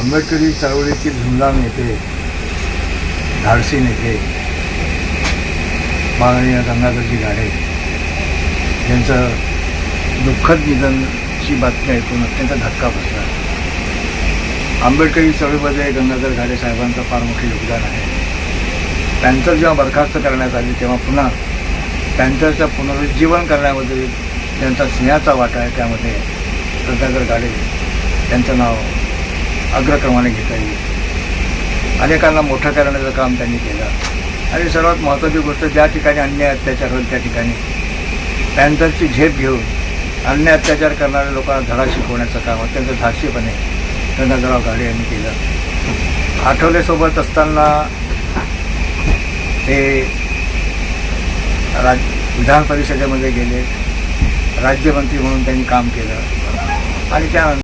आंबेडकरी चळवळीतील झुंजार नेते धाडसी नेते माननीय गंगाधरजी गाडे यांचं दुःखद निधनची बातमी ऐकून अत्यंत धक्का बसला. आंबेडकरी चळवळीमध्ये गंगाधर गाडे साहेबांचं फार मोठे योगदान आहे. पॅन्थर जेव्हा बरखास्त करण्यात आली तेव्हा पुन्हा पॅन्थरचं पुनरुज्जीवन करण्यामध्ये त्यांचा सिंहाचा वाटा आहे. त्यामध्ये गंगाधर गाडे यांचं नाव अग्रक्रमाने घेता येईल. अनेकांना मोठं करण्याचं काम त्यांनी केलं. आणि सर्वात महत्त्वाची गोष्ट ज्या ठिकाणी अन्याय अत्याचार होईल त्या ठिकाणी पॅन्थरची झेप घेऊन अन्याय अत्याचार करणाऱ्या लोकांना धडा शिकवण्याचं काम अत्यंत धाडशीपणे गंगाधराव गाडे यांनी केलं. आठवलेसोबत असताना ते राज विधान परिषदेमध्ये गेले. राज्यमंत्री म्हणून त्यांनी काम केलं. आणि त्यानंतर